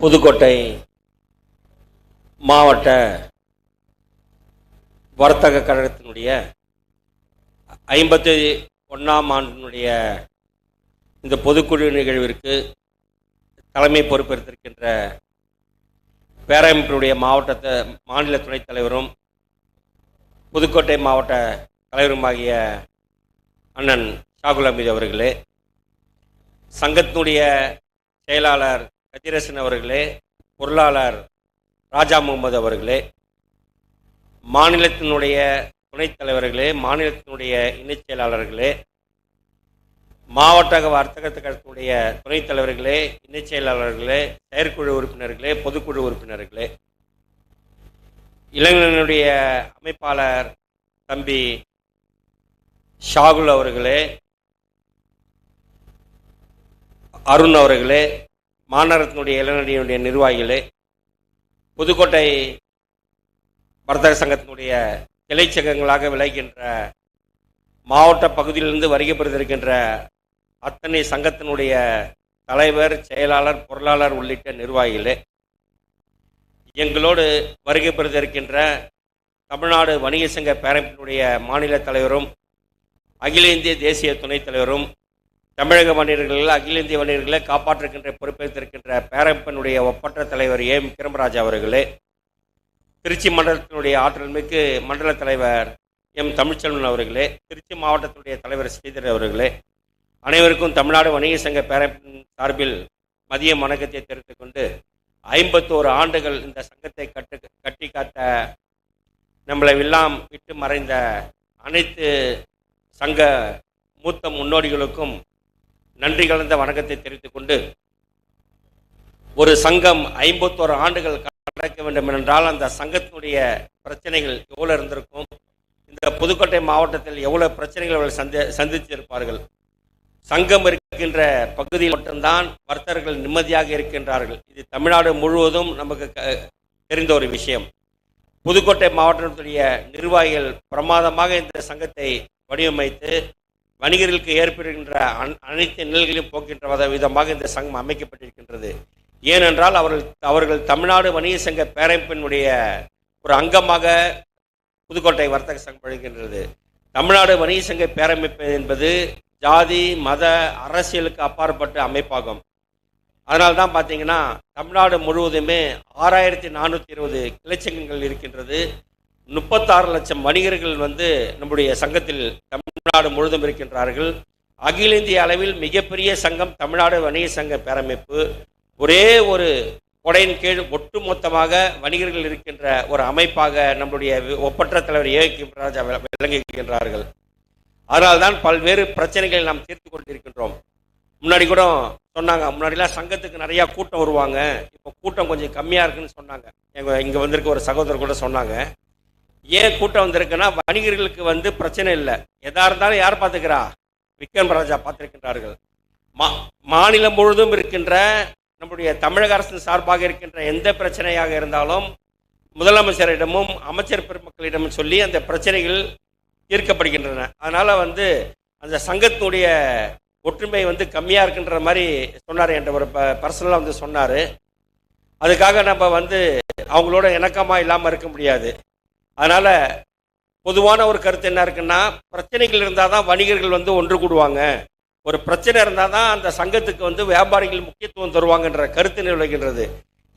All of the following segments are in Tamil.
புதுக்கோட்டை மாவட்ட வர்த்தக கழகத்தினுடைய ஐம்பத்தி ஒன்றாம் ஆண்டினுடைய இந்த பொதுக்குழு நிகழ்விற்கு தலைமை பொறுப்பெடுத்திருக்கின்ற பேரமைப்பினுடைய மாவட்டத்தை மாநில துணைத் தலைவரும் புதுக்கோட்டை மாவட்ட தலைவருமாகிய அண்ணன் ஷாகுல் அமீது அவர்களே சங்கத்தினுடைய செயலாளர் கதிரசன் அவர்களே பொருளாளர் ராஜா முகமது அவர்களே மாநிலத்தினுடைய துணைத் தலைவர்களே மாநிலத்தினுடைய இணைச் செயலாளர்களே மாவட்ட வர்த்தக கழகத்தினுடைய துணைத் தலைவர்களே இணைச் செயலாளர்களே செயற்குழு உறுப்பினர்களே பொதுக்குழு உறுப்பினர்களே இளைஞனுடைய அமைப்பாளர் தம்பி ஷாகுல் அவர்களே அருண் அவர்களே மாநகரத்தினுடைய இளைஞர்களுடைய நிர்வாகிகளே புதுக்கோட்டை வர்த்தக சங்கத்தினுடைய கிளை சங்கங்களாக விளைகின்ற மாவட்ட பகுதியிலிருந்து வருகை பெறுதிருக்கின்ற அத்தனை சங்கத்தினுடைய தலைவர் செயலாளர் பொருளாளர் உள்ளிட்ட நிர்வாகிகளே எங்களோடு வருகை பெறுதிருக்கின்ற தமிழ்நாடு வணிக சங்க பேரமைப்பினுடைய மாநில தலைவரும் அகில இந்திய தேசிய துணைத் தலைவரும் தமிழக வணிகர்கள் அகில இந்திய வணிகர்களை காப்பாற்றுகின்ற பொறுப்பேற்றிருக்கின்ற பேரப்பனுடைய ஒப்பற்ற தலைவர் ஏ. கிரமராஜ் அவர்களே திருச்சி மண்டலத்தினுடைய ஆற்றல் மிகு மண்டல தலைவர் எம். தமிழ்ச்செல்வன் அவர்களே திருச்சி மாவட்டத்தினுடைய தலைவர் ஸ்ரீதர் அவர்களே அனைவருக்கும் தமிழ்நாடு வணிக சங்க பேரப்பின் சார்பில் மதிய வணக்கத்தை தெரிவித்துக் கொண்டு ஐம்பத்தோரு ஆண்டுகள் இந்த சங்கத்தை கட்டு கட்டி காத்த நம்மளை எல்லாம் விட்டு மறைந்த அனைத்து சங்க மூத்த முன்னோடிகளுக்கும் நன்றி கலந்த வணக்கத்தை தெரிவித்துக் கொண்டு ஒரு சங்கம் ஐம்பத்தோரு ஆண்டுகள் நடக்க வேண்டும் என்றால் அந்த சங்கத்தினுடைய பிரச்சனைகள் எவ்வளோ இருந்திருக்கும்? இந்த புதுக்கோட்டை மாவட்டத்தில் எவ்வளவு பிரச்சனைகள் அவர்கள் சந்தி சந்தித்திருப்பார்கள்? சங்கம் இருக்கின்ற பகுதியில் மட்டும்தான் வர்த்தகர்கள் நிம்மதியாக இருக்கின்றார்கள். இது தமிழ்நாடு முழுவதும் நமக்கு க- தெரிந்த ஒரு விஷயம். புதுக்கோட்டை மாவட்டத்துடைய நிர்வாகிகள் பிரமாதமாக இந்த சங்கத்தை வடிவமைத்து வணிகர்களுக்கு ஏற்படுகின்ற அன்- அனைத்து நிலைகளையும் போக்கின்ற வத- விதமாக இந்த சங்கம் அமைக்கப்பட்டிருக்கின்றது. ஏனென்றால் அவர்கள் அவர்கள் தமிழ்நாடு வணிக சங்க பேரமைப்பினுடைய ஒரு அங்கமாக புதுக்கோட்டை வர்த்தக சங்கம் வழங்குகின்றது தமிழ்நாடு வணிக சங்க பேரமைப்பு என்பது ஜாதி மத அரசியலுக்கு அப்பாற்பட்ட அமைப்பாகும். அதனால தான் பார்த்தீங்கன்னா தமிழ்நாடு முழுவதுமே ஆறாயிரத்தி நானூற்றி இருபது கிளைச்சங்கங்கள் இருக்கின்றது. முப்பத்தாறு லட்சம் வணிகர்கள் வந்து நம்முடைய சங்கத்தில் தமிழ்நாடு முழுதும் இருக்கின்றார்கள். அகில இந்திய அளவில் மிகப்பெரிய சங்கம் தமிழ்நாடு வணிக சங்க பேரமைப்பு. ஒரே ஒரு கொடையின் கீழ் ஒட்டுமொத்தமாக வணிகர்கள் இருக்கின்ற ஒரு அமைப்பாக நம்முடைய ஒப்பற்ற தலைவர் ஏகி ராஜா விளங்குகின்றார்கள். அதனால்தான் பல்வேறு பிரச்சனைகளை நாம் தீர்த்து கொண்டிருக்கின்றோம். முன்னாடி கூட சொன்னாங்க முன்னாடிலாம் சங்கத்துக்கு நிறையா கூட்டம் வருவாங்க. இப்போ கூட்டம் கொஞ்சம் கம்மியாக இருக்குன்னு சொன்னாங்க. எங்கள் இங்கே வந்திருக்க ஒரு சகோதரர் கூட சொன்னாங்க. ஏன் கூட்டம் வந்திருக்குன்னா வணிகர்களுக்கு வந்து பிரச்சனை இல்லை. எதா இருந்தாலும் யார் பார்த்துக்கிறா? விக்ரம் ராஜா பார்த்துருக்கின்றார்கள். மா மாநிலம் முழுதும் இருக்கின்ற நம்முடைய தமிழக அரசின் சார்பாக இருக்கின்ற எந்த பிரச்சனையாக இருந்தாலும் முதலமைச்சரிடமும் அமைச்சர் பெருமக்களிடமும் சொல்லி அந்த பிரச்சனைகள் தீர்க்கப்படுகின்றன. அதனால் வந்து அந்த சங்கத்தினுடைய ஒற்றுமை வந்து கம்மியாக இருக்குன்ற மாதிரி சொன்னார். என்ற ஒரு ப பர்சனலாக வந்து சொன்னார். அதுக்காக நம்ம வந்து அவங்களோட இணக்கமாக இல்லாமல் இருக்க முடியாது. அதனால் பொதுவான ஒரு கருத்து என்ன இருக்குன்னா பிரச்சனைகள் இருந்தால் தான் வணிகர்கள் வந்து ஒன்று கூடுவாங்க. ஒரு பிரச்சனை இருந்தால் தான் அந்த சங்கத்துக்கு வந்து வியாபாரிகள் முக்கியத்துவம் தருவாங்கன்ற கருத்து நிலவுகின்றது.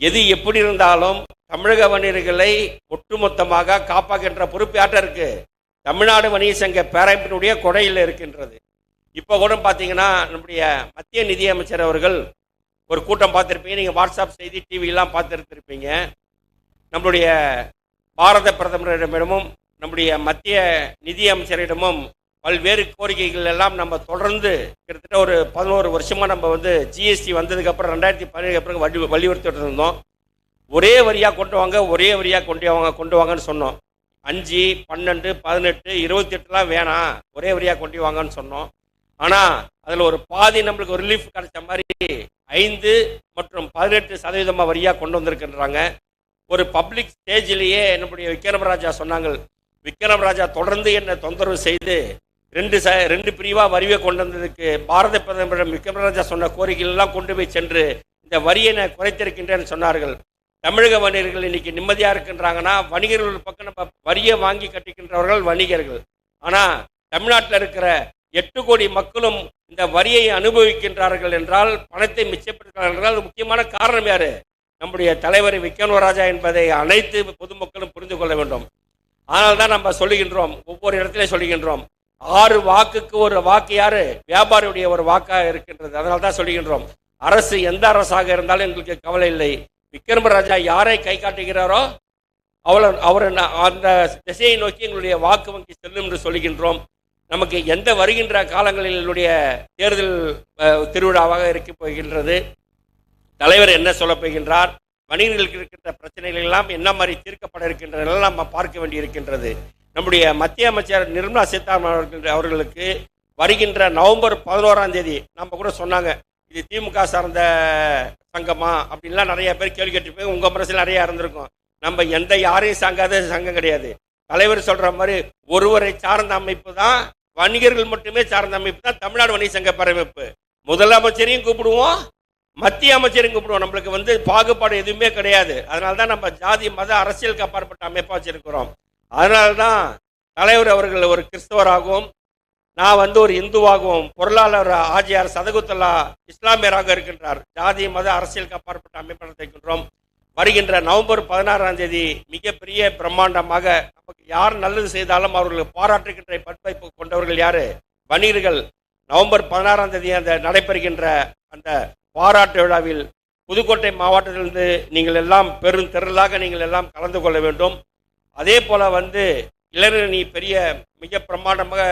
எது எப்படி இருந்தாலும் தமிழக வணிகர்களை ஒட்டுமொத்தமாக காப்பாக்கின்ற பொறுப்பு யார்ட்ட இருக்கு? தமிழ்நாடு வணிக சங்க பேரமைப்பினுடைய கொடையில் இருக்கின்றது. இப்போ கூட பார்த்தீங்கன்னா நம்முடைய மத்திய நிதியமைச்சர் அவர்கள் ஒரு கூட்டம் பார்த்துருப்பீங்க. நீங்கள் வாட்ஸ்அப் செய்தி டிவிலாம் பார்த்துருப்பீங்க நம்மளுடைய பாரத பிரதமரிடமிடமும் நம்முடைய மத்திய நிதி அமைச்சரிடமும் பல்வேறு கோரிக்கைகள் எல்லாம் நம்ம தொடர்ந்து கிட்டத்தட்ட ஒரு பதினோரு வருஷமா நம்ம வந்து ஜிஎஸ்டி வந்ததுக்கப்புறம் ரெண்டாயிரத்தி பதினேழு அப்புறம் வலி வலியுறுத்திட்டு இருந்தோம். ஒரே வரியாக கொண்டு வாங்க ஒரே வரியாக கொண்டு வாங்க கொண்டு வாங்கன்னு சொன்னோம். அஞ்சு பன்னெண்டு பதினெட்டு இருபத்தி எட்டுலாம் வேணாம். ஒரே வரியாக கொண்டு வாங்கன்னு சொன்னோம். ஆனால் அதில் ஒரு பாதி நம்மளுக்கு ஒரு ரிலீஃப் கிடைச்ச மாதிரி ஐந்து மற்றும் பதினெட்டு சதவீதமாக வரியாக கொண்டு வந்திருக்கின்றாங்க. ஒரு பப்ளிக் ஸ்டேஜிலேயே என்னுடைய விக்ரம் ராஜா சொன்னாங்க விக்ரமராஜா தொடர்ந்து என்னை தொந்தரவு செய்து ரெண்டு ச ரெண்டு பிரிவாக வரிவை கொண்டு வந்ததுக்கு பாரத பிரதமரிடம் விக்ரமராஜா சொன்ன கோரிக்கைகள்லாம் கொண்டு போய் சென்று இந்த வரியை நான் குறைத்திருக்கின்றேன்னு சொன்னார்கள். தமிழக வணிகர்கள் இன்னைக்கு நிம்மதியாக இருக்கின்றாங்கன்னா வணிகர்கள் பக்கம் நம்ம வரியை வாங்கி கட்டிக்கின்றவர்கள் வணிகர்கள். ஆனால் தமிழ்நாட்டில் இருக்கிற எட்டு கோடி மக்களும் இந்த வரியை அனுபவிக்கின்றார்கள் என்றால் பணத்தை மிச்சப்படுத்துகிறார்கள் என்றால் முக்கியமான காரணம் யாரு? நம்முடைய தலைவர் விக்கனவராஜா என்பதை அனைத்து பொதுமக்களும் புரிந்து கொள்ள வேண்டும். ஆனால் தான் நம்ம சொல்லுகின்றோம் ஒவ்வொரு இடத்திலையும் சொல்லுகின்றோம். ஆறு வாக்குக்கு ஒரு வாக்கு யாரு? வியாபாரியுடைய ஒரு வாக்காக இருக்கின்றது. அதனால தான் சொல்லுகின்றோம். அரசு எந்த அரசாக இருந்தாலும் எங்களுக்கு கவலை இல்லை. விக்ரமராஜா யாரை கை காட்டுகிறாரோ அவளை அவர் அந்த திசையை நோக்கி எங்களுடைய வாக்கு வங்கி செல்லும் என்று சொல்கின்றோம் நமக்கு எந்த வருகின்ற காலங்களில் என்னுடைய தேர்தல் திருவிழாவாக இருக்க போகின்றது. தலைவர் என்ன சொல்ல போகின்றார்? வணிகர்களுக்கு இருக்கின்ற பிரச்சனைகள் எல்லாம் என்ன மாதிரி தீர்க்கப்பட இருக்கின்றன நம்ம பார்க்க வேண்டி இருக்கின்றது நம்முடைய மத்திய அமைச்சர் நிர்மலா சீதாராமன் அவர்கள் அவர்களுக்கு வருகின்ற நவம்பர் பதினோராம் தேதி நம்ம கூட சொன்னாங்க இது திமுக சார்ந்த சங்கமா? அப்படின்லாம் நிறைய பேர் கேள்வி கேட்டிருப்பீங்க. உங்க மனசில் நிறைய இருந்திருக்கும். நம்ம எந்த யாரையும் சாங்காத சங்கம் கிடையாது. தலைவர் சொல்ற மாதிரி ஒருவரை சார்ந்த அமைப்பு தான் வணிகர்கள் மட்டுமே சார்ந்த அமைப்பு தான் தமிழ்நாடு வணிக சங்க பரமைப்பு. முதலமைச்சரையும் கூப்பிடுவோம் மத்திய அமைச்சரையும் கூப்பிடுவோம் நம்மளுக்கு வந்து பாகுபாடு எதுவுமே கிடையாது. அதனால தான் நம்ம ஜாதி மத அரசியலுக்கு அப்பாற்பட்ட அமைப்பாக வச்சிருக்கிறோம். அதனால தான் தலைவர் அவர்கள் ஒரு கிறிஸ்தவராகவும் நான் வந்து ஒரு இந்துவாகவும் பொருளாளர் ஆஜியார் சதகுத்தல்லா இஸ்லாமியராக இருக்கின்றார். ஜாதி மத அரசியலுக்கு அப்பாற்பட்ட அமைப்பு நடத்திருக்கின்றோம் வருகின்ற நவம்பர் பதினாறாம் தேதி மிகப்பெரிய பிரம்மாண்டமாக நமக்கு யார் நல்லது செய்தாலும் அவர்களுக்கு பாராட்டுகின்ற பண்பைப்பு கொண்டவர்கள் யாரு? வணிகர்கள். நவம்பர் பதினாறாம் தேதி அந்த நடைபெறுகின்ற அந்த பாராட்டு விழாவில் புதுக்கோட்டை மாவட்டத்திலிருந்து நீங்கள் எல்லாம் பெரும் திரளாக நீங்கள் எல்லாம் கலந்து கொள்ள வேண்டும். அதே போல் வந்து இளைஞரணி பெரிய மிக பிரம்மாண்டமாக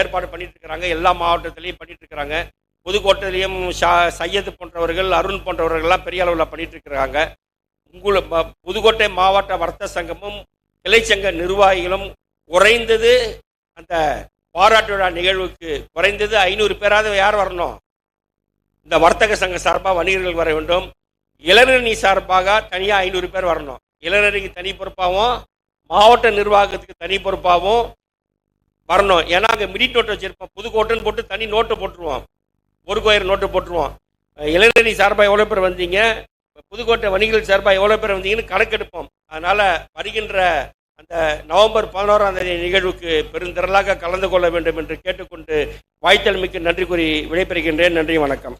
ஏற்பாடு பண்ணிட்டு இருக்கிறாங்க எல்லா மாவட்டத்திலையும் பண்ணிட்டு இருக்கிறாங்க புதுக்கோட்டையிலையும் ஷா சையது போன்றவர்கள் அருண் போன்றவர்கள்லாம் பெரிய அளவில் பண்ணிட்டு இருக்கிறாங்க புதுக்கோட்டை மாவட்ட வர்த்தக சங்கமும் கிளைச்சங்க நிர்வாகிகளும் குறைந்தது அந்த பாராட்டு விழா நிகழ்வுக்கு குறைந்தது ஐநூறு பேராவது யார் வரணும்? இந்த வர்த்தக சங்க சார்பாக வணிகர்கள் வர வேண்டும். இளைஞரணி சார்பாக தனியாக ஐநூறு பேர் வரணும். இளைஞரணிக்கு தனி பொறுப்பாகவும் மாவட்ட நிர்வாகத்துக்கு தனி பொறுப்பாகவும் வரணும். ஏன்னா அங்கே மிடி நோட்டு வச்சிருப்போம். புதுக்கோட்டைன்னு போட்டு தனி நோட்டு போட்டுருவோம். ஒரு கோயில் நோட்டு போட்டுருவோம். அஹ் இளைஞரணி சார்பாக எவ்வளோ பேர் வந்தீங்க? புதுக்கோட்டை வணிகர்கள் சார்பாக எவ்வளோ பேர் வந்தீங்கன்னு கணக்கெடுப்போம் அதனால் வருகின்ற அந்த நவம்பர் பதினோராம் தேதி நிகழ்வுக்கு பெருந்திரளாக கலந்து கொள்ள வேண்டும் என்று கேட்டுக்கொண்டு வாய்த்தல் மிக்க நன்றி கூறி விடைபெறுகின்றேன். நன்றி வணக்கம்.